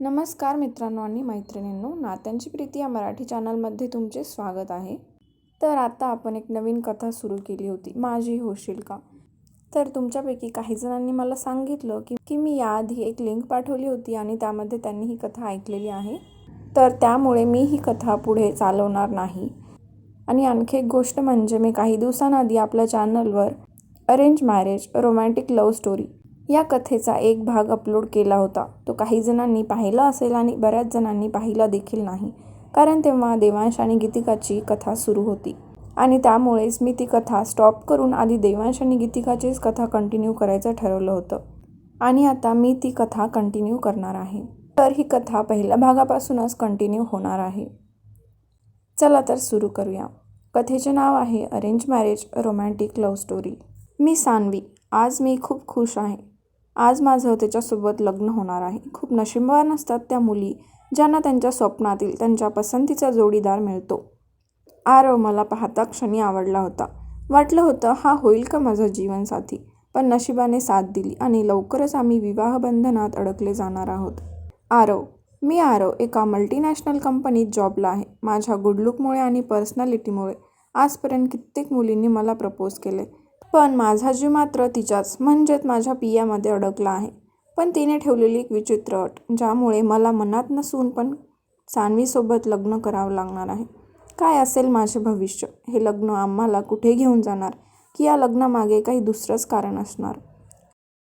नमस्कार मित्रांनो आणि मैत्रिणींनो नात्यांची प्रीती या मराठी चॅनलमध्ये तुमचे स्वागत आहे. तर आता आपण एक नवीन कथा सुरू केली होती माझी होशील का? तर तुमच्यापैकी काही जणांनी मला सांगितलं की की मी याआधी एक लिंक पाठवली होती आणि त्यामध्ये त्यांनी ही कथा ऐकलेली आहे. तर त्यामुळे मी ही कथा पुढे चालवणार नाही. आणि आणखी एक गोष्ट म्हणजे मी काही दिवसांआधी आपल्या चॅनलवर arrange marriage romantic love story या कथेचा एक भाग अपलोड केला होता. तो काही जणांनी पाहिला असेल आणि बऱ्याच जणांनी पाहिला देखील नाही. कारण तेव्हा देवांश आणि गीतिकाची कथा सुरू होती. आणि त्यामुळेच मी ती कथा स्टॉप करून आधी देवांश आणि गीतिकाचीच कथा कंटिन्यू करायचं ठरवलं होतं. आणि आता मी ती कथा कंटिन्यू करणार आहे. तर ही कथा पहिल्या भागापासूनच कंटिन्यू होणार आहे. चला तर सुरू करूया. कथेचे नाव आहे arrange marriage romantic love story मी सानवी. आज मी खूप खुश आहे. आज माझं त्याच्यासोबत लग्न होणार आहे. खूप नशीबवान असतात त्या मुली ज्यांना त्यांच्या स्वप्नातील त्यांच्या पसंतीचा जोडीदार मिळतो. आरव मला पाहता क्षणी आवडला होता. वाटलं होतं हा होईल का माझा जीवनसाथी? पण नशिबाने साथ दिली आणि लवकरच आम्ही विवाहबंधनात अडकले जाणार आहोत. आरव मी आरव एका मल्टीनॅशनल कंपनीत जॉबला आहे. माझ्या गुडलुकमुळे आणि पर्सनॅलिटीमुळे आजपर्यंत कित्येक मुलींनी मला प्रपोज केले. पण माझा जीव मात्र तिच्याच म्हणजेच माझ्या पियामध्ये अडकला आहे. पण तिने ठेवलेली एक विचित्र अट ज्यामुळे मला मनात नसून पण सानवीसोबत लग्न करावं लागणार आहे. काय असेल माझे भविष्य? हे लग्न आम्हाला कुठे घेऊन जाणार? की या लग्नामागे काही दुसरंच कारण असणार?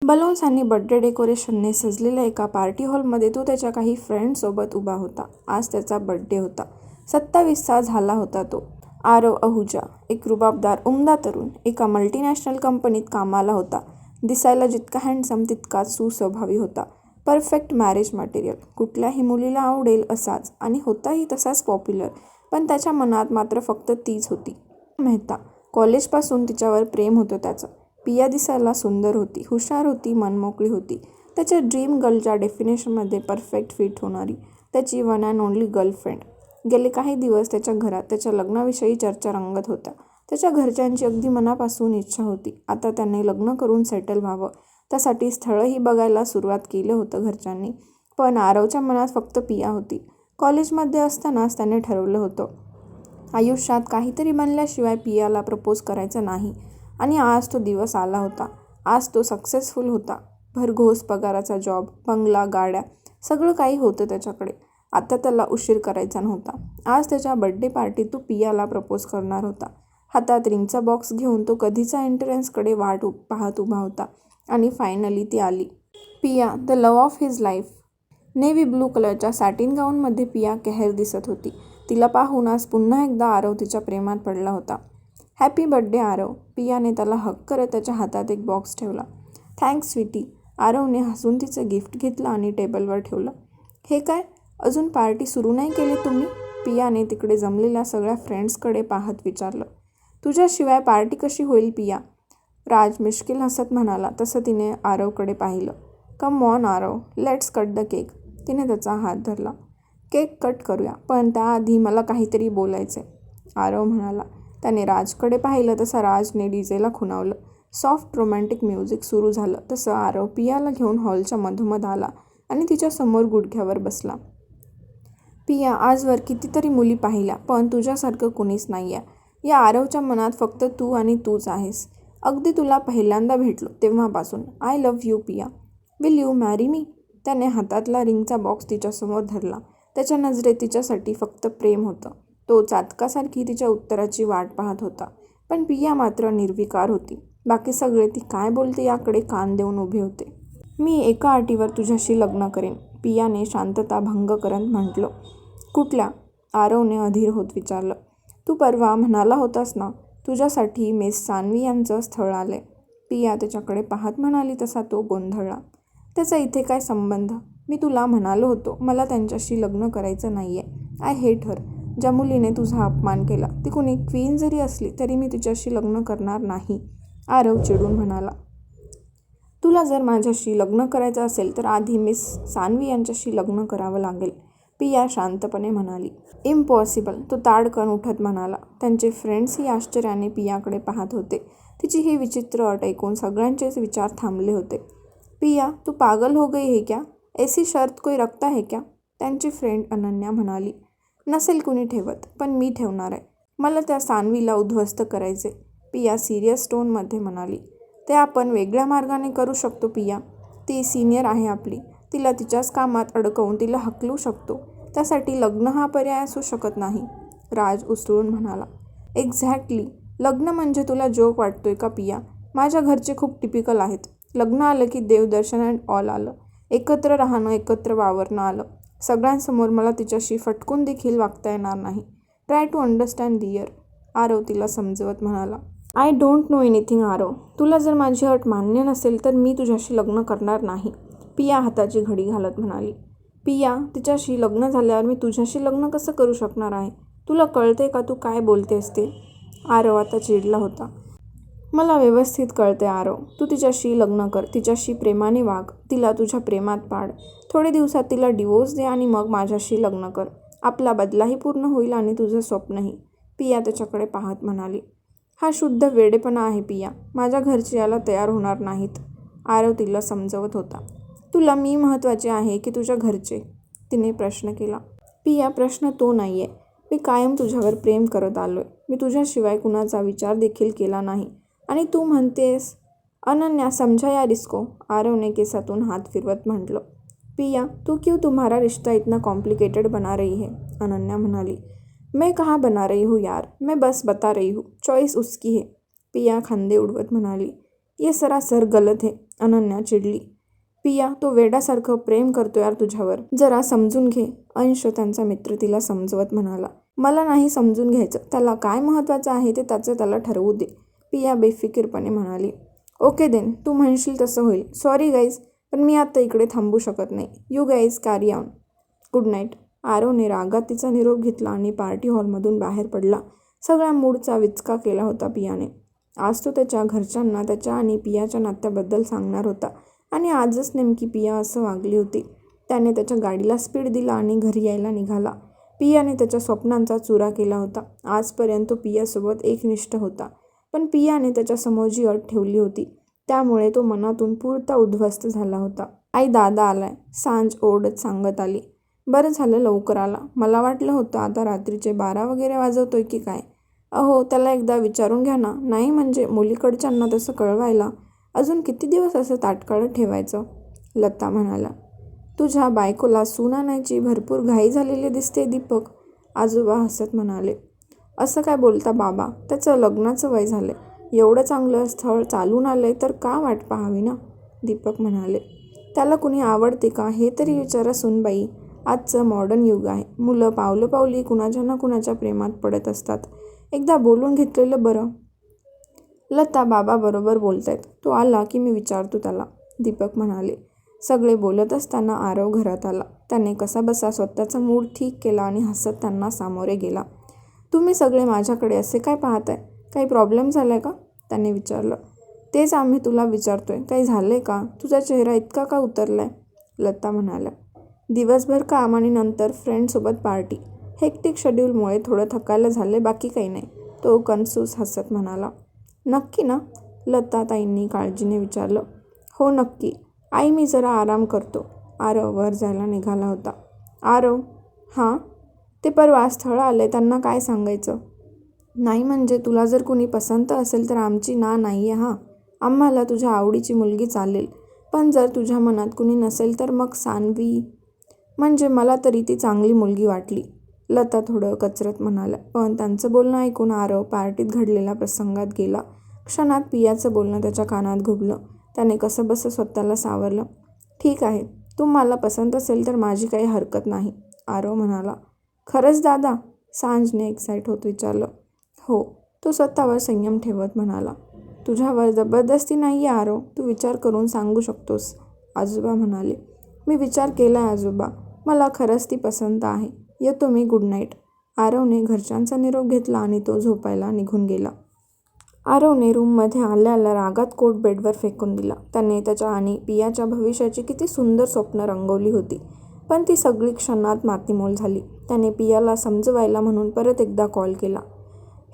बलून्स आणि बड्डे डेकोरेशनने सजलेल्या एका पार्टी हॉलमध्ये तो त्याच्या काही फ्रेंडसोबत उभा होता. आज त्याचा बड्डे होता. सत्तावीसचा झाला होता तो. आरव अहुजा एक रुबाबदार उमदा तरुण एका मल्टीनॅशनल कंपनीत कामाला होता. दिसायला जितका हँडसम तितकाच सुस्वभावी होता. परफेक्ट मॅरेज मटेरियल कुठल्याही मुलीला आवडेल असाच आणि होताही तसाच पॉप्युलर पण त्याच्या मनात मात्र फक्त तीच होती. मेहता. कॉलेजपासून तिच्यावर प्रेम होतं त्याचं. पिया दिसायला सुंदर होती हुशार होती मनमोकळी होती. त्याच्या ड्रीम गर्लच्या डेफिनेशनमध्ये परफेक्ट फिट होणारी त्याची वन अँड ओनली गर्लफ्रेंड गेले काही दिवस त्याच्या घरात त्याच्या लग्नाविषयी चर्चा रंगत होत्या. त्याच्या घरच्यांची अगदी मनापासून इच्छा होती. आता त्याने लग्न करून सेटल व्हावं. त्यासाठी स्थळंही बघायला सुरुवात केलं होतं घरच्यांनी. पण आरवच्या मनात फक्त पिया होती. कॉलेजमध्ये असतानाच त्याने ठरवलं होतं. आयुष्यात काहीतरी बनल्याशिवाय पियाला प्रपोज करायचं नाही. आणि आज तो दिवस आला होता. आज तो सक्सेसफुल होता. भरघोस पगाराचा जॉब बंगला गाड्या सगळं काही होतं त्याच्याकडे. आता त्याला उशीर करायचा नव्हता. आज त्याच्या बड्डे पार्टीत तो पियाला प्रपोज करणार होता. हातात रिंगचा बॉक्स घेऊन तो कधीचा एंट्रन्सकडे वाट उ पाहत उभा होता आणि फायनली ती आली. Piya the love of his life navy blue कलरच्या सॅटिन गाऊनमध्ये पिया केहर दिसत होती. तिला पाहून आज पुन्हा एकदा आरव तिच्या प्रेमात पडला होता. Happy birthday Aarav. पियाने त्याला हक करत त्याच्या हातात एक बॉक्स ठेवला. थँक्स स्वीटी आरवने हसून तिचं गिफ्ट घेतलं आणि टेबलवर ठेवलं. हे काय? अजून पार्टी सुरू नाही केली तुम्ही? पियाने तिकडे जमलेल्या सगळ्या फ्रेंड्सकडे पाहत विचारलं. तुझ्याशिवाय पार्टी कशी होईल पिया? राज मिश्किल हसत म्हणाला. तसं तिने आरवकडे पाहिलं. Come on Aarav. Let's cut the cake तिने त्याचा हात धरला. केक कट करूया पण त्याआधी मला काहीतरी बोलायचे आरव म्हणाला. त्याने राजकडे पाहिलं तसं राजने डीजेला खुणावलं. सॉफ्ट रोमॅन्टिक म्युझिक सुरू झालं. तसं आरव पियाला घेऊन हॉलच्या मधोमध आला आणि तिच्यासमोर गुडघ्यावर बसला. पिया आजवर कितीतरी मुली पाहिल्या पण तुझ्यासारखं कुणीच नाही आहे या आरवच्या मनात फक्त तू आणि तूच आहेस. अगदी तुला पहिल्यांदा भेटलो तेव्हापासून. I love you Piya. Will you marry me? त्याने हातातला रिंगचा बॉक्स तिच्यासमोर धरला. त्याच्या नजरेत तिच्यासाठी फक्त प्रेम होतं. तो चातकासारखी तिच्या उत्तराची वाट पाहत होता. पण पिया मात्र निर्विकार होती. बाकी सगळे ती काय बोलते याकडे कान देऊन उभे होते. मी एका अटीवर तुझ्याशी लग्न करेन पियाने शांतता भंग करत म्हटलं. कुठल्या? आरवने अधीर होत विचारलं. तू परवा म्हणाला होतास ना तुझ्यासाठी मिस सानवी यांचं स्थळ आलंय. पिया त्याच्याकडे पाहत म्हणाली तसा तो गोंधळला. त्याचा इथे काय संबंध? मी तुला म्हणालो होतो मला त्यांच्याशी लग्न करायचं नाही आहे आय हेट हर. ज्या मुलीने तुझा अपमान केला ती कुणी क्वीन जरी असली तरी मी तिच्याशी लग्न करणार नाही आरव चिडून म्हणाला. तुला जर माझ्याशी लग्न करायचं असेल तर आधी मिस सानवी यांच्याशी लग्न करावं लागेल. पिया शांतपणे म्हणाली. इम्पॉसिबल तो ताडकन उठत म्हणाला. त्यांचे फ्रेंड्सही आश्चर्याने पियाकडे पाहत होते. तिची ही विचित्र अट ऐकून सगळ्यांचेच विचार थांबले होते. पिया तू पागल हो गई है क्या? ऐसी शर्त कोई रखता है क्या? त्यांची फ्रेंड अनन्या म्हणाली. नसेल कुणी ठेवत पण मी ठेवणार आहे. मला त्या सानवीला उद्ध्वस्त करायचे. पिया सिरियस टोनमध्ये म्हणाली. ते आपण वेगळ्या मार्गाने करू शकतो पिया. ती सिनियर आहे आपली. तिला तिच्याच कामात अडकवून तिला हकलू शकतो. त्यासाठी लग्न हा पर्याय असू शकत नाही राज उसळून म्हणाला. एक्झॅक्टली लग्न म्हणजे तुला जोक वाटतोय का पिया? माझ्या घरचे खूप टिपिकल आहेत. लग्न आलं की देवदर्शन अँड ऑल आलं. एकत्र राहणं एकत्र वावरणं आलं. सगळ्यांसमोर मला तिच्याशी फटकून देखील वागता येणार नाही. Try to understand dear Aarav तिला समजवत म्हणाला. I don't know anything Aarav. तुला जर माझी अट मान्य नसेल तर मी तुझ्याशी लग्न करणार नाही. पिया हाताची घडी घालत म्हणाली. पिया तिच्याशी लग्न झाल्यावर मी तुझ्याशी लग्न कसं करू शकणार आहे? तुला कळते का तू काय बोलतेस ते आरव आता चिडला होता. मला व्यवस्थित कळते आरव. तू तिच्याशी लग्न कर. तिच्याशी प्रेमाने वाग. तिला तुझ्या प्रेमात पाड. थोडे दिवसात तिला डिवोर्स दे आणि मग माझ्याशी लग्न कर. आपला बदलाही पूर्ण होईल आणि तुझं स्वप्नही. पिया त्याच्याकडे पाहत म्हणाली. हा शुद्ध वेडेपणा आहे पिया. माझ्या घरची याला तयार होणार नाहीत. आरव तिला समजवत होता. तुला मी महत्त्वाचे आहे की तुझ्या घरचे? तिने प्रश्न केला. पिया प्रश्न तो नाही आहे मी कायम तुझ्यावर प्रेम करत आलो आहे मी तुझ्याशिवाय कुणाचा विचार देखील केला नाही. आणि तू म्हणतेस अनन्या समझा या रिस्को आरवने केसातून हात फिरवत म्हटलं. पिया तू क्यों तुम्हारा रिश्ता इतना कॉम्प्लिकेटेड बना रही है? अनन्या म्हणाली. मैं कहाँ बना रही हूँ यार? मैं बस बता रही हूँ. चॉईस उसकी है. पिया खांदे उडवत म्हणाली. ये सरासर गलत है अनन्या चिडली. पिया तो वेड्यासारखं प्रेम करतो यार तुझ्यावर. जरा समजून घे अंश त्यांचा मित्र तिला समजवत म्हणाला. मला नाही समजून घ्यायचं. त्याला काय महत्त्वाचं आहे ते त्याचं त्याला ठरवू दे. पिया बेफिकीरपणे म्हणाली. ओके देन तू म्हणशील तसं होईल. सॉरी गाईज पण मी आता इकडे थांबू शकत नाही. You guys carry on good night आरोने रागात तिचा निरोप घेतला आणि पार्टी हॉलमधून बाहेर पडला. सगळ्या मूडचा विचका केला होता पियाने. आज तो त्याच्या घरच्यांना त्याच्या आणि पियाच्या नात्याबद्दल सांगणार होता. आणि आजच नेमकी पिया असं वागली होती. त्याने त्याच्या गाडीला स्पीड दिला आणि घरी यायला निघाला. पियाने त्याच्या स्वप्नांचा चुरा केला होता. आजपर्यंत तो पियासोबत एकनिष्ठ होता. पण पियाने त्याच्यासमोर जी अट ठेवली होती त्यामुळे तो मनातून पुरता उद्ध्वस्त झाला होता. आई दादा आलाय. सांज ओरडत सांगत आली. बरं झालं लवकर आला. मला वाटलं होतं आता रात्रीचे बारा वगैरे वाजवतोय की काय? अहो त्याला एकदा विचारून घ्या ना. नाही म्हणजे मुलीकडच्यांना तसं कळवायला अजून किती दिवस असं ताटकाळत ठेवायचं? लता म्हणाला. तुझ्या बायकोला सून आणायची भरपूर घाई झालेली दिसते दीपक. आजोबा हसत म्हणाले. असं काय बोलता बाबा? त्याचं लग्नाचं वय झालं एवढं चांगलं स्थळ चालून आलंय तर का वाट पाहावी ना? दीपक म्हणाले. त्याला कुणी आवडते का हे तरी विचारा सुनबाई. आजचं मॉडर्न युग आहे. मुलं पावलं पावली कुणाच्या ना कुणाच्या प्रेमात पडत असतात. एकदा बोलून घेतलेलं बरं. लता बाबाबरोबर बोलत आहेत तो आला की मी विचारतो त्याला. दीपक म्हणाले सगळे बोलत असताना आरव घरात आला. त्याने कसा बसा स्वतःचा मूड ठीक केला आणि हसत त्यांना सामोरे गेला. तुम्ही सगळे माझ्याकडे असे काय पाहताय? काही प्रॉब्लेम झाला आहे का? त्याने विचारलं. तेच आम्ही तुला विचारतोय. काही झालं आहे का? तुझा चेहरा इतका का उतरला आहे लता म्हणाल्या. दिवसभर काम आणि नंतर फ्रेंडसोबत पार्टी हेक्टिक शेड्यूलमुळे थोडं थकायला झाले बाकी काही नाही. तो कन्सूस हसत म्हणाला. नक्की ना? लता ताईंनी काळजीने विचारलं. हो नक्की. आई मी जरा आराम करतो. आरव वर जायला निघाला होता. आरव? हां? ते परवा स्थळ आले त्यांना काय सांगायचं? नाही म्हणजे तुला जर कुणी पसंत असेल तर आमची ना नाही आहे हां? आम्हाला तुझ्या आवडीची मुलगी चालेल. पण जर तुझ्या मनात कुणी नसेल तर मग सानवी? म्हणजे मला तरी ती चांगली मुलगी वाटली. लता थोडं कचरत म्हणाल्या. पण त्यांचं बोलणं ऐकून आरव पार्टीत घडलेल्या प्रसंगात गेला. क्षणात पियाचं बोलणं त्याच्या कानात घुबलं. त्याने कसं बसं स्वतःला सावरलं. ठीक आहे. तू मला पसंत असेल तर माझी काही हरकत नाही आरव म्हणाला. खरंच दादा? सांजने एक्साईट होत विचारलं. हो. तो स्वतःवर संयम ठेवत म्हणाला. तुझ्यावर जबरदस्ती नाही आहे आरव. तू विचार करून सांगू शकतोस आजोबा म्हणाले. मी विचार केला आहे आजोबा. मला खरंच ती पसंत आहे. येतो मी गुड नाईट. आरवने घरच्यांचा निरोप घेतला आणि तो झोपायला निघून गेला. आरवने रूममध्ये आल्या आल्या रागात कोट बेडवर फेकून दिला. त्याने त्याच्या आणि पियाच्या भविष्याची किती सुंदर स्वप्न रंगवली होती. पण ती सगळी क्षणात मातीमोल झाली. त्याने पियाला समजवायला म्हणून परत एकदा कॉल केला.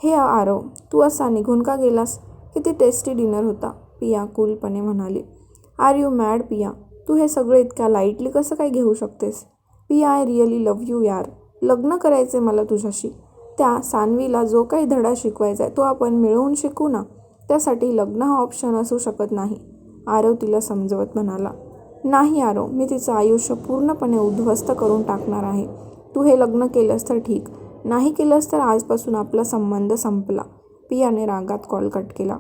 हे आरव तू असा निघून का गेलास? किती टेस्टी डिनर होता पिया कूलपणे म्हणाली. आर यू मॅड पिया? तू हे सगळं इतक्या लाईटली कसं काय घेऊ शकतेस? पिया आय रिअली लव्ह यू यार. लग्न करायचं आहे मला तुझ्याशी. त्या सान्वीला जो काही धडा शिकवायचा आहे तो आपण मिळवून शिकू ना त्यासाठी लग्न हा ऑप्शन असू शकत नाही आरव तिला समजवत म्हणाला. नाही आरव मी तिचं आयुष्य पूर्णपणे उद्ध्वस्त करून टाकणार आहे. तू हे लग्न केलंस तर ठीक नाही केलंस तर आजपासून आपला संबंध संपला. पियाने रागात कॉल कट केला.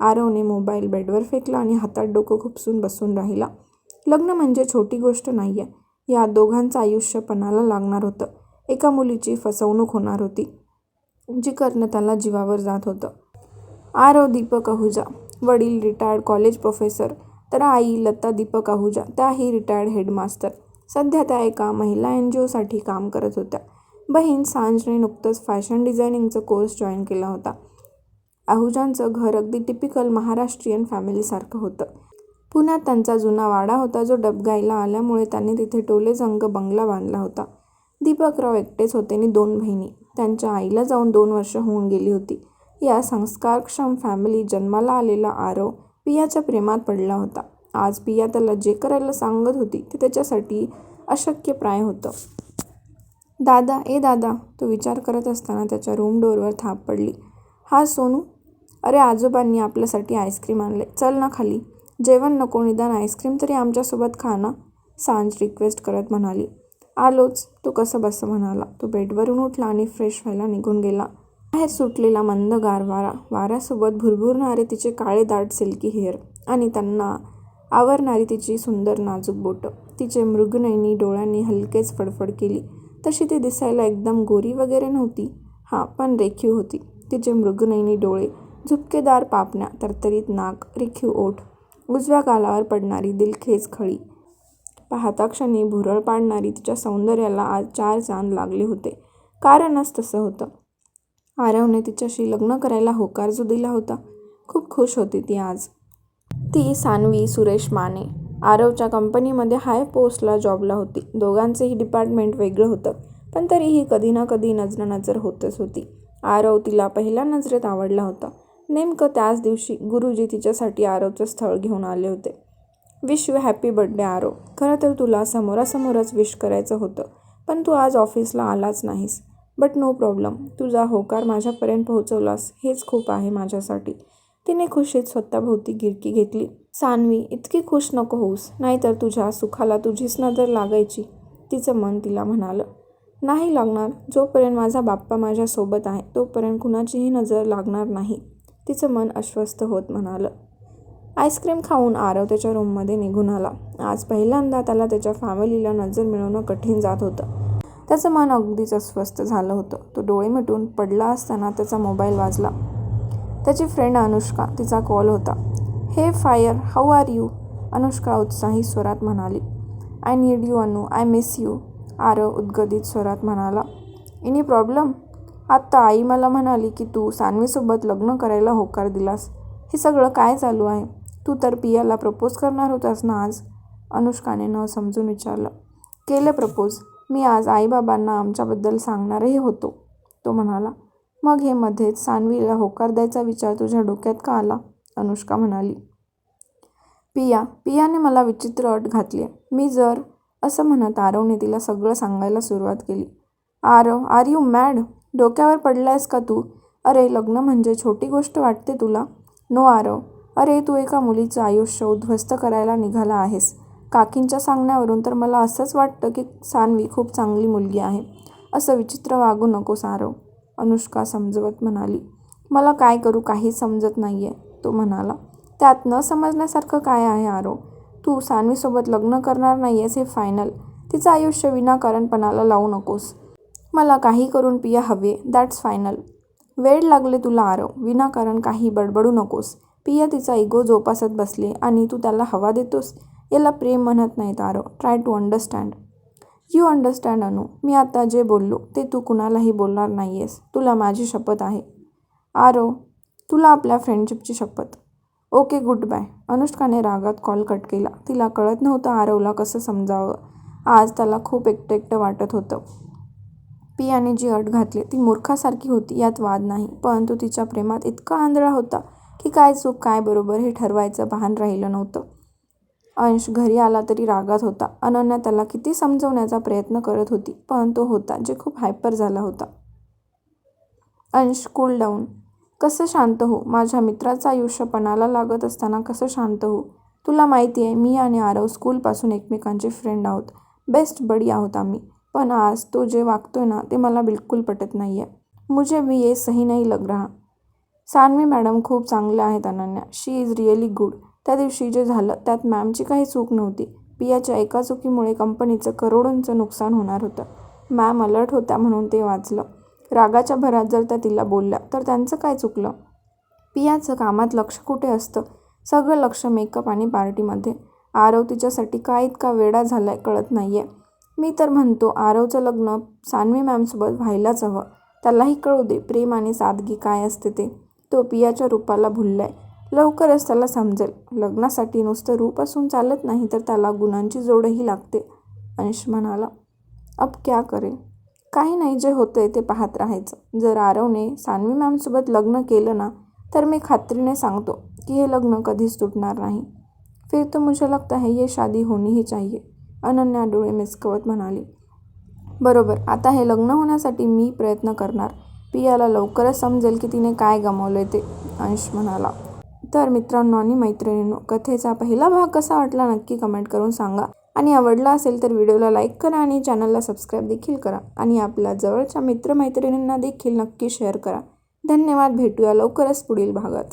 आरवने मोबाईल बेडवर फेकला आणि हातात डोकं खुपसून बसून राहिला. लग्न म्हणजे छोटी गोष्ट नाही आहे या दोघांचं आयुष्य पणाला लागणार होतं. एका मुलीची फसवणूक होणार होती जी करणं त्याला जीवावर जात होतं. आर ओ दीपक आहुजा वडील रिटायर्ड कॉलेज प्रोफेसर तर आई लता दीपक आहुजा त्याही रिटायर्ड हेडमास्टर सध्या त्या एका महिला एन जी ओसाठी काम करत होत्या. बहीण सांजने नुकतंच फॅशन डिझायनिंगचा कोर्स जॉईन केला होता. आहुजांचं घर अगदी टिपिकल महाराष्ट्रीयन फॅमिलीसारखं होतं. पुण्यात त्यांचा जुना वाडा होता जो डबगाईला आल्यामुळे त्यांनी तिथे टोलेजंग बंगला बांधला होता. दीपकराव एकटेच होते आणि दोन बहिणी. त्यांच्या आईला जाऊन दोन वर्ष होऊन गेली होती. या संस्कारक्षम फॅमिली जन्माला आलेला आरव पियाच्या प्रेमात पडला होता. आज पिया त्याला जे करायला सांगत होती ते त्याच्यासाठी अशक्यप्राय होतं. दादा ए दादा तो विचार करत असताना त्याच्या रूम डोअरवर थाप पडली. हा सोनू. अरे आजोबांनी आपल्यासाठी आईस्क्रीम आणले. चल ना खाली. जेवण नको निदान आईस्क्रीम तरी आमच्यासोबत खा ना सांज रिक्वेस्ट करत म्हणाली. आलोच. तो कसं बसं म्हणाला. तो बेडवरून उठला आणि फ्रेश व्हायला निघून गेला. बाहेर सुटलेला मंद गार वारा वाऱ्यासोबत भुरभुरणारे तिचे काळे दाट सिल्की हेअर. आणि त्यांना आवरणारी तिची सुंदर नाजूक बोटं. तिचे मृगनयनी डोळ्यांनी हलकेच फडफड केली. तशी ती दिसायला एकदम गोरी वगैरे नव्हती. हां पण रेखीव होती. तिचे मृगनयनी डोळे झुपकेदार पापण्या तरतरीत नाक रेखीव ओठ उजव्या गालावर पडणारी दिलखेच खळी. पाहता क्षणी भुरळ पाडणारी तिच्या सौंदर्याला आज चार चांद लागले होते. कारणच तसं होतं. आरवने तिच्याशी लग्न करायला होकार जो दिला होता खूप खुश होती ती आज. ती सान्वी सुरेश माने. आरवच्या कंपनीमध्ये हाय पोस्टला जॉबला होती. दोघांचंही डिपार्टमेंट वेगळं होतं पण तरीही कधी ना कधी नजरानजर होतच होती. आरव तिला पहिल्या नजरेत आवडला होता. नेमकं त्याच दिवशी गुरुजी तिच्यासाठी आरवचं स्थळ घेऊन आले होते. Wish you happy birthday Aaro खरं तर तुला समोरासमोरच विश करायचं होतं. पण तू आज ऑफिसला आलाच नाहीस. बट नो प्रॉब्लेम तुझा होकार माझ्यापर्यंत पोहोचवलास हेच खूप आहे माझ्यासाठी. तिने खुशीत स्वतःभोवती गिरकी घेतली. सानवी इतकी खुश नको होऊस. नाहीतर तुझ्या सुखाला तुझीच नजर लागायची. तिचं मन तिला म्हणालं. नाही लागणार. जोपर्यंत माझा बाप्पा माझ्यासोबत आहे तोपर्यंत कुणाचीही नजर लागणार नाही. तिचं मन अस्वस्थ होत म्हणालं. आईस्क्रीम खाऊन आरव त्याच्या रूममध्ये निघून आला. आज पहिल्यांदा त्याला त्याच्या फॅमिलीला नजर मिळवणं कठीण जात होतं. त्याचं मन अगदीच अस्वस्थ झालं होतं. तो डोळे मिटून पडला असताना त्याचा मोबाईल वाजला. त्याची फ्रेंड अनुष्का तिचा कॉल होता. हे फायर हाऊ आर यू अनुष्का उत्साही स्वरात म्हणाली. I need you Anu. I miss you Aarav उद्गदित स्वरात म्हणाला. एनी प्रॉब्लेम आत्ता आई मला म्हणाली की तू सानवीसोबत लग्न करायला होकार दिलास. हे सगळं काय चालू आहे? तू तर पियाला प्रपोज करणार होतास ना आज? अनुष्काने न समजून विचारलं. केलं प्रपोज. मी आज आईबाबांना आमच्याबद्दल सांगणारही होतो तो म्हणाला. मग हे मध्येच सानवीला होकार द्यायचा विचार तुझ्या डोक्यात का आला? अनुष्का म्हणाली. पिया पियाने मला विचित्र अट घातली. आहे मी जर असं म्हणत आरवने तिला सगळं सांगायला सुरुवात केली. Aarav are you mad? डोक्यावर पडलायस का तू? अरे लग्न म्हणजे छोटी गोष्ट वाटते तुला. नो आरव. अरे तू एका मुलीचं आयुष्य उद्ध्वस्त करायला निघाला आहेस. काकींच्या सांगण्यावरून तर मला असंच वाटतं की सान्वी खूप चांगली मुलगी आहे. असं विचित्र वागू नकोस सारव अनुष्का समजवत म्हणाली. मला काय करू काहीच समजत नाही आहे तो म्हणाला. त्यात न समजण्यासारखं काय आहे आरव? तू सान्वीसोबत लग्न करणार नाही आहेस हे फायनल. तिचं आयुष्य विनाकारणपणाला लावू नकोस. मला काही करून पिया हवे दॅट्स फायनल. वेळ लागले तुला आरव. विनाकारण काही बडबडू नकोस. पिया तिचा इगो जोपासत बसली आणि तू त्याला हवा देतोस? याला प्रेम म्हणत नाहीत तारो. Try to understand you understand Anu. मी आता जे बोललो ते तू कुणालाही बोलणार नाही आहेस तुला माझी शपथ आहे. आरो तुला आपल्या फ्रेंडशिपची शपथ. ओके गुड बाय अनुष्काने रागात कॉल कट केला. तिला कळत नव्हतं आरवला कसं समजावं. आज त्याला खूप एकटं एकटं वाटत होतं. पियाने जी अट घातली ती मूर्खासारखी होती यात वाद नाही. परंतु तिच्या प्रेमात इतका आंधळा होता. की काय चूक काय बरोबर हे ठरवायचं भान राहिलं नव्हतं. अंश घरी आला तरी रागात होता. अनन्या त्याला किती समजवण्याचा प्रयत्न करत होती पण तो होता जे खूप हायपर झाला होता. अंश कूल डाऊन कसं शांत हो? माझ्या मित्राचं आयुष्य पणाला लागत असताना कसं शांत हो? तुला माहिती आहे मी आणि आरव स्कूलपासून एकमेकांचे फ्रेंड आहोत. बेस्ट बडी आहोत आम्ही. पण आज तो जे वागतोय ना ते मला बिलकुल पटत नाही आहे मुझे भी ये सही नाही लग रहा. सान्वी मॅडम खूप चांगल्या आहेत Ananya. She is really good. त्या दिवशी जे झालं त्यात मॅमची काही चूक नव्हती. पियाच्या एका चुकीमुळे कंपनीचं करोडोंचं नुकसान होणार होतं. मॅम अलर्ट होत्या म्हणून ते वाचलं. रागाच्या भरात जर त्या तिला बोलल्या तर त्यांचं काय चुकलं? पियाचं कामात लक्ष कुठे असतं? सगळं लक्ष मेकअप आणि पार्टीमध्ये. आरव तिच्यासाठी काय इतका वेडा झालाय कळत नाही आहे मी तर म्हणतो आरवचं लग्न सान्वी मॅमसोबत व्हायलाच हवं. त्यालाही कळू दे प्रेम आणि सादगी काय असते ते. तो पियाच्या रूपाला भुललाय. लवकरच त्याला समजेल. लग्नासाठी नुसतं रूप असून चालत नाही तर त्याला गुणांची जोडही लागते. अंश म्हणाला अब क्या करे? काही नाही जे होतंय ते पाहत राहायचं. जर आरवने सान्वी मॅमसोबत लग्न केलं ना तर मी खात्रीने सांगतो की हे लग्न कधीच तुटणार नाही. फिर तो मुझे लगता है ये शादी होनी ही चाहिए. अनन्या डोळे मिसकवत म्हणाली बरोबर. आता हे लग्न होण्यासाठी मी प्रयत्न करणार. पियाला लवकरच समजेल की तिने काय गमावलं ते अंश म्हणाला. तर मित्रांनो आणि मैत्रिणींनो कथेचा पहिला भाग कसा वाटला नक्की कमेंट करून सांगा. आणि आवडला असेल तर व्हिडिओला लाईक करा आणि चॅनलला सबस्क्राईब देखील करा. आणि आपल्या जवळच्या मित्रमैत्रिणींना देखील नक्की शेअर करा. धन्यवाद भेटूया लवकरच पुढील भागात.